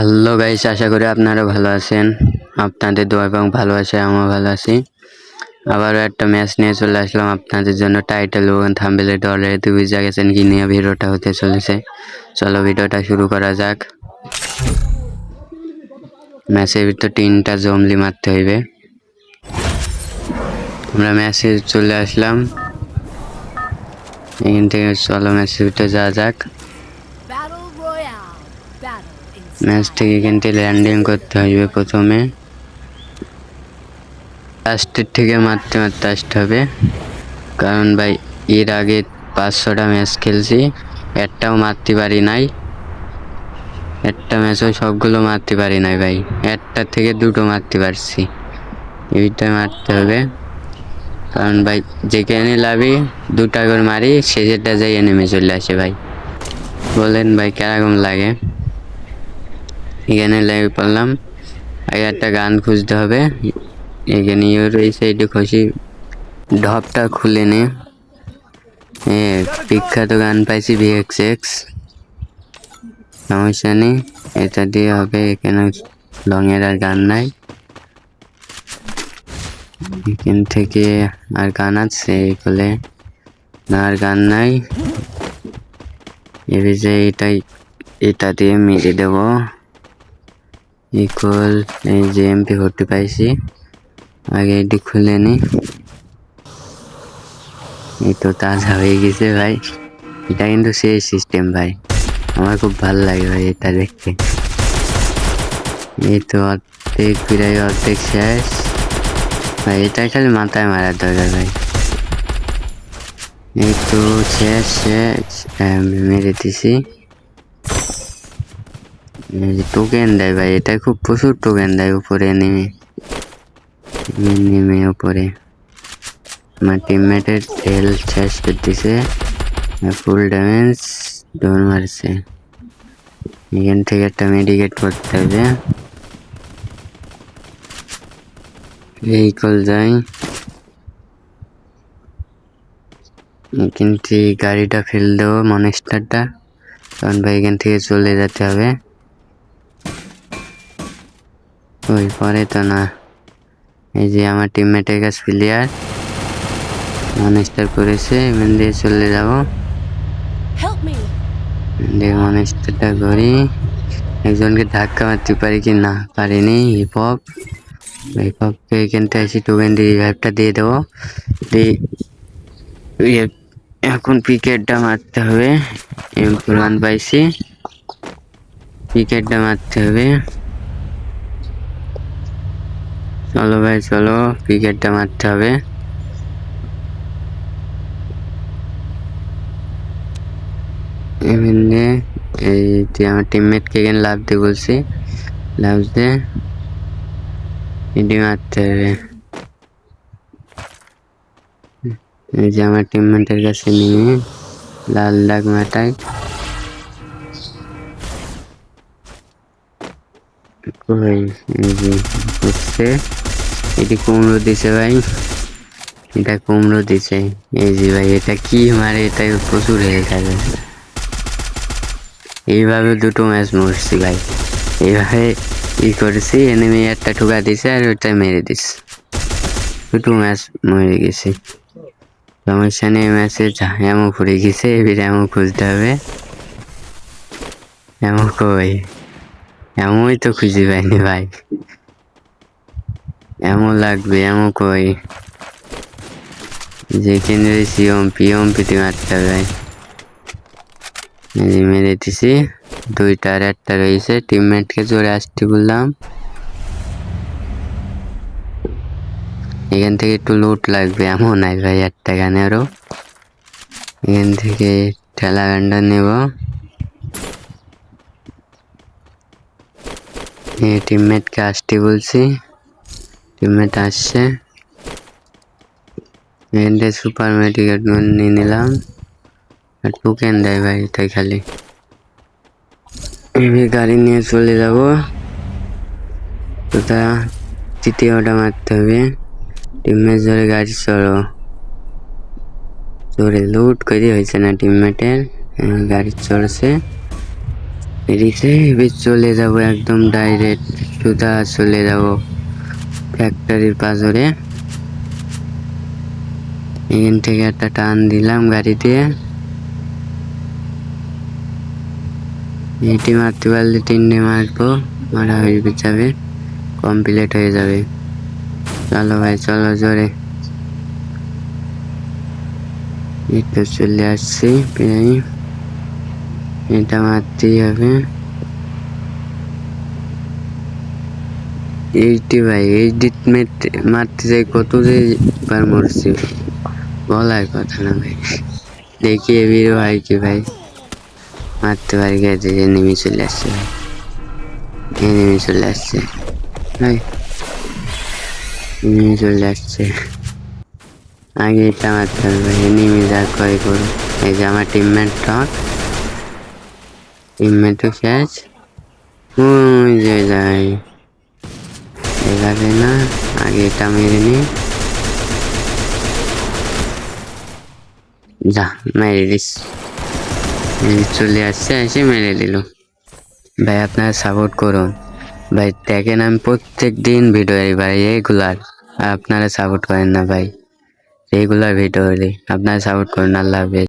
Hello guys আশা করি আপনারা ভালো আছেন। আপনাদের দোয়া এবং ভালোবাসায় আমিও ভালো আছি। আবারও একটা ম্যাচ নিয়ে চলে আসলাম আপনাদের জন্য টাইটেল এবং থাম্বেলে ডলারে বুঝে গেছেন কি নিয়ে ভিডিওটা হতে চলেছে। চলো ভিডিওটা শুরু করা যাক। ম্যাচের ভিতর তিনটা জমলি মারতে হইবে। আমরা ম্যাচে চলে আসলাম। এখান থেকে চলো ম্যাচের ভিতরে যাওয়া যাক। ম্যাচ থেকে থেকে ল্যান্ডিং করতে হবে প্রথমে। লাস্টের থেকে মারতে মারতে আসতে হবে। কারণ ভাই, এর আগে পাঁচশোটা ম্যাচ খেলছি, একটাও মারতে পারি নাই। একটা ম্যাচও সবগুলো মারতে পারি নাই ভাই। একটা থেকে দুটো মারতে পারছি। এইটা মারতে হবে। কারণ ভাই, যেখানে লাভি, দুটা করে মারি, শেষেরটা যাই নেমে চলে আসে ভাই। বলেন ভাই, কীরকম লাগে? এখানে লাইভ করলাম আগে একটা গান খুঁজতে হবে। এখানে ওর এই সাইডে খুশি। ঢপটা খুলে নে। বিখ্যাত গান পাইছি ভিএক্স এক্স সমস্যা নেই, এটা দিয়ে হবে, এখানে লংয়ের আর গান নাই। এখান থেকে আর গান আছে এগুলো না আর গান নাই। এবার যে এটাই, এটা দিয়ে মেরে দেবো। ইকুয়াল এই যে এমপি ফোরটি পাইছি। আগে এটি খুলে নি। এই তো তাজা হয়ে গেছে ভাই। এটা কিন্তু সেই সিস্টেম ভাই। আমার খুব ভালো লাগে ভাই এটা দেখতে। এই তো অর্ধেক প্রায় অর্ধেক শেষ। ভাই এটা খালি মাথায় মারার দরকার ভাই। এই তো শেষ শেষ। হ্যাঁ, মেরে দিছি। টোকেন দেয় ভাই এটা খুব প্রচুর টোকেন দেয় উপরে নেমে নেমে উপরে। আমার টিমমেটের তেল শেষ করে দিছে ফুল ড্যামেজ ডোন মারছে। এখান থেকে একটা মেডিকেট করতে হবে। এই কল যাই। এখান থেকে গাড়িটা ফেল দেবো মনেস্টারটা কারণ ভাই এখান থেকে চলে যেতে হবে। ওই পরে তো না। এই যে আমার টিমমেটের কাছে প্লেয়ার মনেস্টার করেছে এমন দিয়ে চলে যাব। মনেস্টারটা করি। একজনকে ধাক্কা মারতে পারি কি না পারিনি হিপ হপ হিপ হপকে এখান থেকে এসে টোকেন দিয়ে রিভাইভটা দিয়ে দেবো। দিয়ে ইয়ে, এখন পিকেটটা মারতে হবে। এম ওয়ান পাইছি। পিকেটটা মারতে হবে। চলো ভাই, চলো ক্রিকেটটা মারতে হবে। এমনি এই যে আমার টিমমেটকে এখানে লাভ দিয়ে বলছি। লাভ দিয়ে এটি মারতে হবে। এই যে আমার টিমমেটের কাছে নিয়ে লাল মাটায় কই? হচ্ছে এটি কুমড়ো দিছে ভাই। এটা কুমড়ো দিছে। এই যে ভাই, এটা কি মারে? এটা প্রচুর হয়ে থাকে এইভাবে দুটো ম্যাচ মরছি ভাই। এইভাবে ই করেছি এনিমি একটা ঠুকা দিছে আর ওইটা মেরে দিস দুটো ম্যাচ মরে গেছি। সমস্যা নেই ম্যাচে এমন পড়ে গেছে, এবার এমন খুঁজতে হবে। এমন কই? এমনই তো খুঁজে পাইনি ভাই। এমন লাগবে, এমন কই? যেখানে রয়েছি ওমপি ওমপিতে মারতে হবে মেরে দিছি, দুইটা আর একটা রয়েছে টিমমেটকে জোরে আসতে বললাম। এখান থেকে একটু লুট লাগবে, এমন নাই ভাই একটা গানেরও এখান থেকে ঠেলা গানটা নেব। টিমমেটকে আসতে বলছি। টিমমেট আসছে থেকে সুপার মেডিকেট নিয়ে নিলাম আর টোকেন দেয় ভাই তাই খালি এবার গাড়ি নিয়ে চলে যাব ওটা তৃতীয়টা মারতে হবে টিমমেট জোরে গাড়ি চড়ো জোরে লুট করে হয়েছে না টিমমেটের গাড়ি চড়ছে রিসেভে চলে যাব একদম ডাইরেক্ট সুদা চলে যাব ফ্যাক্টরির পাজরে। এখান থেকে একটা টান দিলাম গাড়ি দিয়ে এটি মারতে পারলে তিনটে মারবো, মারা হয়ে যাবে কমপ্লিট হয়ে যাবে। চলো ভাই, চলো জোরে। এই চলে আসছি, প্রায়। এটা মারতেই হবে। এইটি ভাই, এই ডিট মারতে যাই, কত যে বার মরছি। বলার কথা না ভাই। দেখি এবিরও হয় কি ভাই। মারতে পারি গেছে যে নেমে চলে আসছে ভাই। এই নেমে চলে আসছে। ভাই নেমে চলে আসছে। আগে এটা মারতে হবে ভাই। নেমে যা কয় করো এই যে আমার টিমমেট টক টিমমেটও শেষ ওই যে এভাবে না। আগে এটা মেরে নি। যা, মেরে দিস। চলে আসছে, এসে মেরে দিল। ভাই, আপনারা সাপোর্ট করুন। ভাই, দেখেন আমি প্রত্যেক দিন ভিডিও দিই ভাই রেগুলার আপনারা সাপোর্ট করেন না ভাই। রেগুলার ভিডিও দিই। আপনারা সাপোর্ট করুন, আল্লাহ হাফেজ।